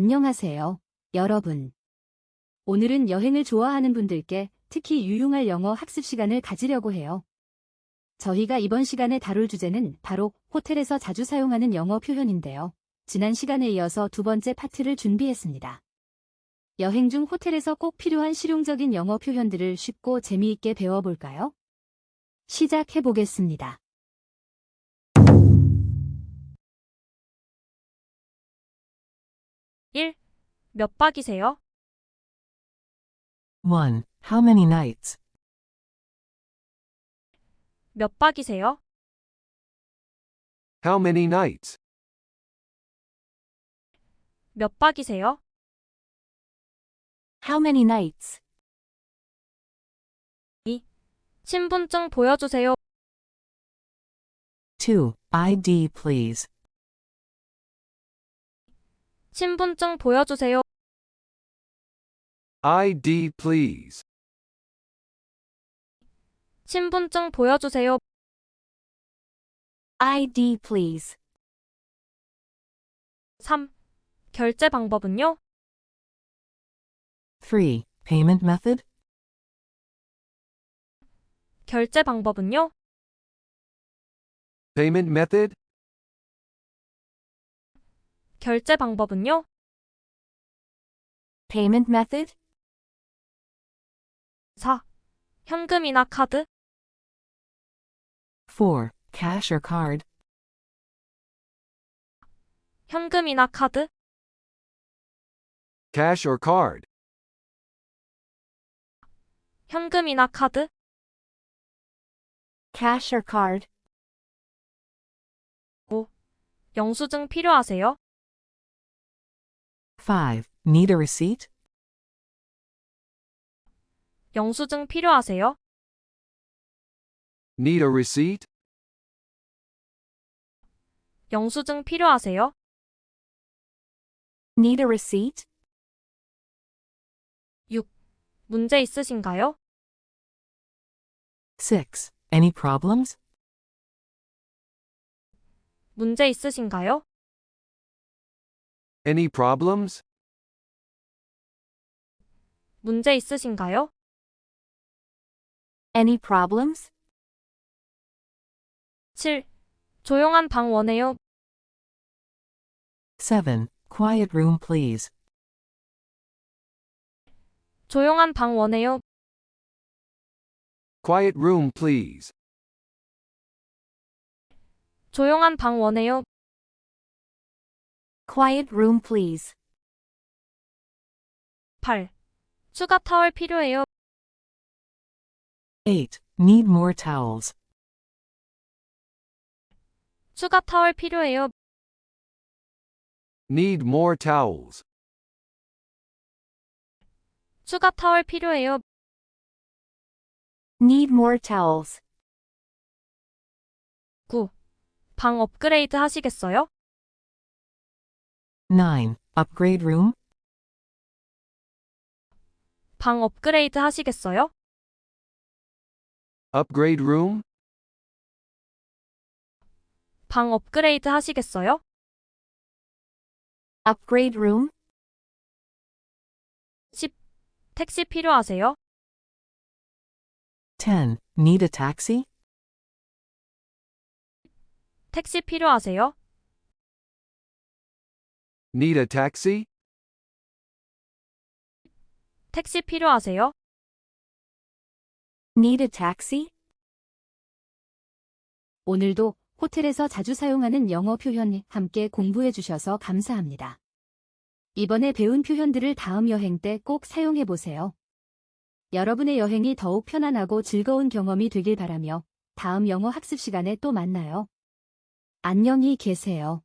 안녕하세요, 여러분. 오늘은 여행을 좋아하는 분들께 특히 유용할 영어 학습 시간을 가지려고 해요. 저희가 이번 시간에 다룰 주제는 바로 호텔에서 자주 사용하는 영어 표현인데요. 지난 시간에 이어서 두 번째 파트를 준비했습니다. 여행 중 호텔에서 꼭 필요한 실용적인 영어 표현들을 쉽고 재미있게 배워볼까요? 시작해 보겠습니다. 몇 박이세요? 1. How many nights? 몇 박이세요? How many nights? 몇 박이세요? How many nights? 신분증 보여주세요. 2. ID please. 신분증 보여주세요. ID please. 신분증 보여주세요. ID please. 3. 결제 방법은요? 3. Payment method? 결제 방법은요? Payment method? 결제 방법은요? Payment method? 4. 현금이나 카드? 4. Cash or card? 현금이나 카드? Cash or card? 현금이나 카드? Cash or card? 영수증 필요하세요? 5. Need a receipt? 영수증 필요하세요? Need a receipt? 영수증 필요하세요? Need a receipt? 문제 있으신가요? 6. Any problems? 문제 있으신가요? Any problems? 문제 있으신가요? Any problems? 7. 조용한 방 원해요. 7. Quiet room please. 조용한 방 원해요. Quiet room please. 조용한 방 원해요. Quiet room please. 8. 추가 타월 필요해요. 8. Need more towels. 추가 타월 필요해요. Need more towels. 추가 타월 필요해요. Need more towels. 9. 방 업그레이드 하시겠어요? 9. Upgrade room? 방 업그레이드 하시겠어요? Upgrade room? 방 업그레이드 하시겠어요? Upgrade room? 10. 택시 필요하세요? 10. Need a taxi? 택시 필요하세요? Need a taxi? 택시 필요하세요? Need a taxi? 오늘도 호텔에서 자주 사용하는 영어 표현 함께 공부해 주셔서 감사합니다. 이번에 배운 표현들을 다음 여행 때 꼭 사용해 보세요. 여러분의 여행이 더욱 편안하고 즐거운 경험이 되길 바라며 다음 영어 학습 시간에 또 만나요. 안녕히 계세요.